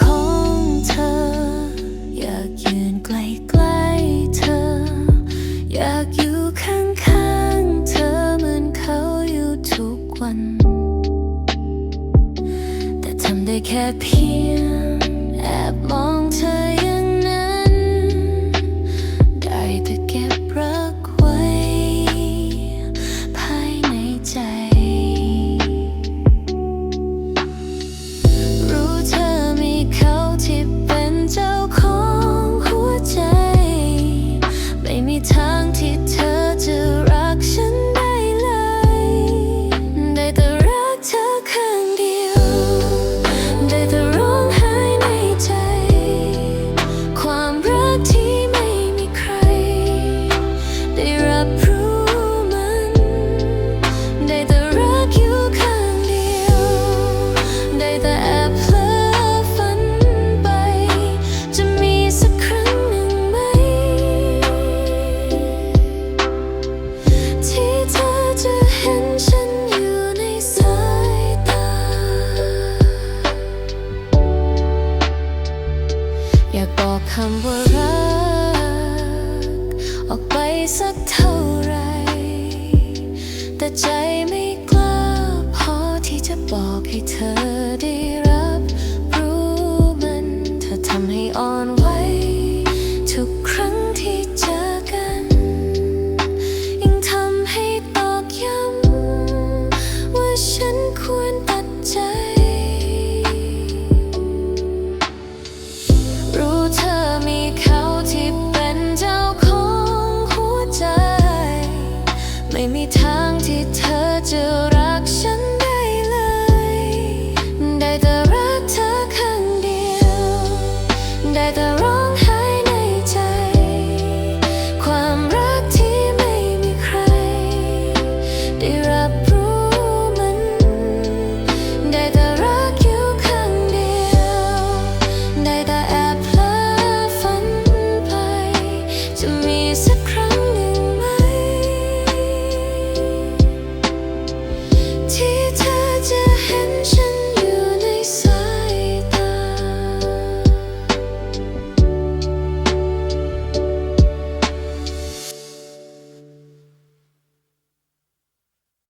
ของเธอ อยากยืนใกล้ใเธอ อยากอยู่ข้างข้เธอเหมือนเขาอยู่ทุกวัน แต่ทำได้แค่เพียง แอบมองเธอ มีทาง คำว่ารัก ออกไปสักเท่าไร แต่ใจไม่กล้าพอที่จะบอกให้เธอได้ me time